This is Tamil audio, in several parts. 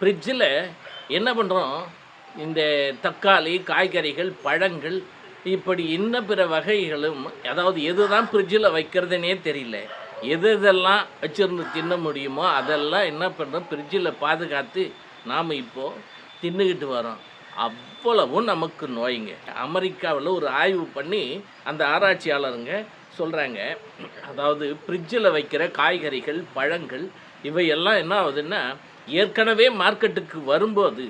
ஃப்ரிட்ஜில் என்ன பண்ணுறோம் இந்த தக்காளி காய்கறிகள் பழங்கள் இப்படி இன்ன பிற வகைகளும் அதாவது எது தான் ஃப்ரிட்ஜில் வைக்கிறதுனே தெரியல. எது எதெல்லாம் வச்சுருந்து தின்ன முடியுமோ அதெல்லாம் என்ன பண்ணுறோம் ஃப்ரிட்ஜில் பாதுகாத்து நாம் இப்போது தின்னுக்கிட்டு வரோம் அவ்வளவும் நமக்கு நோய்ங்க. அமெரிக்காவில் ஒரு ஆய்வு பண்ணி அந்த ஆராய்ச்சியாளருங்க சொல்கிறாங்க அதாவது ஃப்ரிட்ஜில் வைக்கிற காய்கறிகள் பழங்கள் இவையெல்லாம் என்ன ஆகுதுன்னா ஏற்கனவே மார்க்கெட்டுக்கு வரும்போது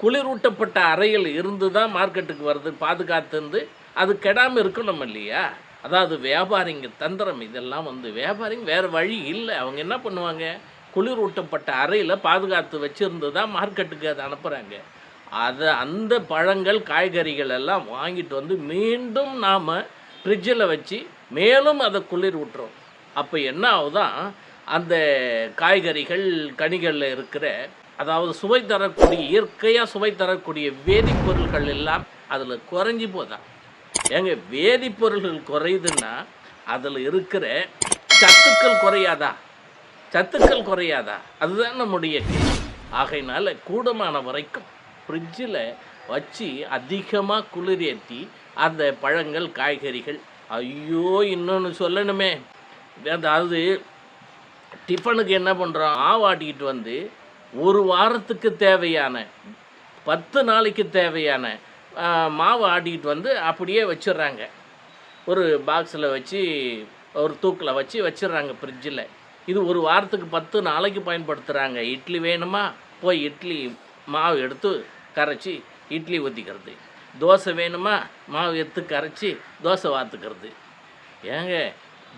குளிரூட்டப்பட்ட அறையில் இருந்து தான் மார்க்கெட்டுக்கு வருது பாதுகாத்துருந்து அது கெடாமல் இருக்கணும் இல்லையா? அதாவது வியாபாரிங்க தந்திரம் இதெல்லாம் வந்து வியாபாரிங்க வேறு வழி இல்லை. அவங்க என்ன பண்ணுவாங்க? குளிரூட்டப்பட்ட அறையில் பாதுகாத்து வச்சுருந்து தான் மார்க்கெட்டுக்கு அதை அனுப்புகிறாங்க அதை அந்த பழங்கள் காய்கறிகள் எல்லாம் வாங்கிட்டு வந்து மீண்டும் நாம் ஃப்ரிட்ஜில் வச்சு மேலும் அதை குளிர் விட்டுறோம் அப்போ என்ன ஆகுதான்? அந்த காய்கறிகள் கனிகளில் இருக்கிற அதாவது சுவை தரக்கூடிய இயற்கையாக சுவை தரக்கூடிய வேதிப்பொருள்கள் எல்லாம் அதில் குறைஞ்சி போதான் ஏங்க வேதிப்பொருள்கள் குறையுதுன்னா அதில் இருக்கிற சத்துக்கள் குறையாதா? சத்துக்கள் குறையாதா? அதுதான் நம்முடைய ஆகையினால கூடமான வரைக்கும் ஃப்ரிட்ஜில் வச்சு அதிகமாக குளிரேற்றி அந்த பழங்கள் காய்கறிகள் ஐயோ இன்னொன்று சொல்லணுமே. அதாவது டிஃபனுக்கு என்ன பண்ணுறோம் ஆவாட்டிக்கிட்டு வந்து ஒரு வாரத்துக்கு தேவையான பத்து நாளைக்கு தேவையான மாவு ஆட்டிக்கிட்டு வந்து அப்படியே வச்சிடுறாங்க. ஒரு பாக்ஸில் வச்சு ஒரு தூக்கில் வச்சு வச்சிடுறாங்க ஃப்ரிட்ஜில் இது ஒரு வாரத்துக்கு பத்து நாளைக்கு பயன்படுத்துகிறாங்க இட்லி வேணுமா? போய் இட்லி மாவு எடுத்து கரைச்சி இட்லி ஊற்றிக்கிறது தோசை வேணுமா? மாவு எடுத்து கரைச்சி தோசை வாத்துக்கிறது. ஏங்க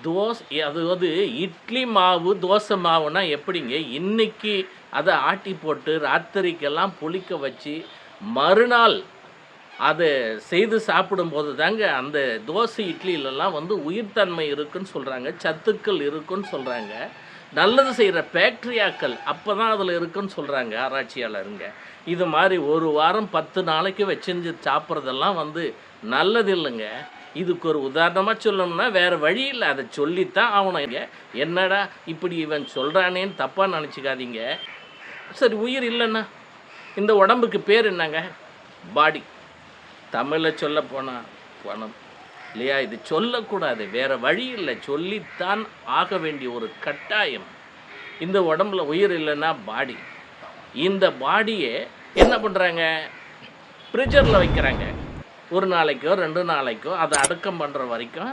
தோசை அதாவது இட்லி மாவு தோசை மாவுனா எப்படிங்க? இன்னைக்கு அதை ஆட்டி போட்டு ராத்திரிக்கெல்லாம் புளிக்க வச்சு மறுநாள் அதை செய்து சாப்பிடும்போது தாங்க அந்த தோசை இட்லியிலலாம் வந்து உயிர்த்தன்மை இருக்குன்னு சொல்கிறாங்க சத்துக்கள் இருக்குன்னு சொல்கிறாங்க நல்லது செய்கிற பேக்டரியாக்கள் அப்போ தான் அதில் இருக்குன்னு சொல்கிறாங்க ஆராய்ச்சியாளருங்க. இது மாதிரி ஒரு வாரம் பத்து நாளைக்கு வச்சிருந்து சாப்பிட்றதெல்லாம் வந்து நல்லது இல்லைங்க இதுக்கு ஒரு உதாரணமாக சொல்லணும்னா வேறு வழி இல்லை. அதை சொல்லித்தான் ஆகணும். என்னடா இப்படி இவன் சொல்கிறானேன்னு தப்பாக நினச்சிக்காதீங்க. சரி உயிர் இல்லைன்னா? இந்த உடம்புக்கு பேர் என்னங்க? பாடி. தமிழில் சொல்ல போனால் பணம் இல்லையா? இது சொல்லக்கூடாது. வேறு வழி இல்லை. சொல்லித்தான் ஆக வேண்டிய ஒரு கட்டாயம். இந்த உடம்புல உயிர் இல்லைன்னா பாடி. இந்த பாடியை என்ன பண்ணுறாங்க ஃப்ரிட்ஜரில் வைக்கிறாங்க. ஒரு நாளைக்கோ ரெண்டு நாளைக்கோ அதை அடக்கம் பண்ணுற வரைக்கும்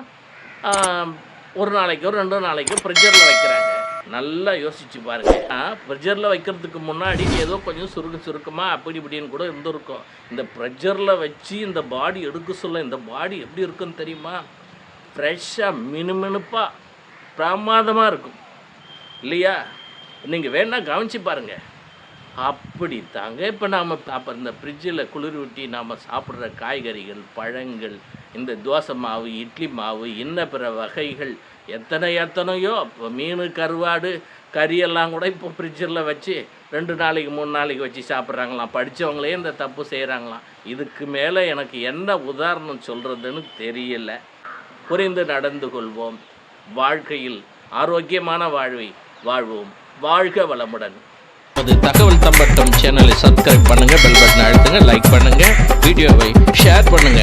ஒரு நாளைக்கோ ரெண்டு நாளைக்கோ ஃப்ரிட்ஜரில் வைக்கிறாங்க. நல்லா யோசிச்சு பாருங்க. ஃப்ரிட்ஜரில் வைக்கிறதுக்கு முன்னாடி ஏதோ கொஞ்சம் சுருக்க சுருக்கமாக அப்படி இப்படின்னு கூட இருந்திருக்கும். இந்த ப்ரெஷரில் வச்சு இந்த பாடி எடுக்க சொல்ல இந்த பாடி எப்படி இருக்குன்னு தெரியுமா? ஃப்ரெஷ்ஷாக மினுமினுப்பாக பிரமாதமாக இருக்கும். இல்லையா? நீங்கள் வேணால் கவனிச்சு பாருங்கள் அப்படி தாங்க இப்போ நாம் அப்போ இந்த ஃப்ரிட்ஜில் குளிர் ஊட்டி நாம் சாப்பிட்ற காய்கறிகள் பழங்கள் இந்த தோசை மாவு இட்லி மாவு இன்ன பிற வகைகள் எத்தனை எத்தனையோ இப்போ மீன் கருவாடு கறியெல்லாம் கூட இப்போ ஃப்ரிட்ஜில் வச்சு ரெண்டு நாளைக்கு மூணு நாளைக்கு வச்சு சாப்பிட்றாங்களாம். படித்தவங்களே இந்த தப்பு செய்கிறாங்களாம் இதுக்கு மேலே எனக்கு என்ன உதாரணம் சொல்கிறதுன்னு தெரியல. புரிந்து நடந்து கொள்வோம். வாழ்க்கையில் ஆரோக்கியமான வாழ்வை வாழ்வோம். வாழ்க வளமுடன். அது தகவல் தம்பட்டம் சேனலை சப்ஸ்கிரைப் பண்ணுங்க பெல் பட்டன் அழுத்துங்க லைக் பண்ணுங்க வீடியோவை ஷேர் பண்ணுங்க.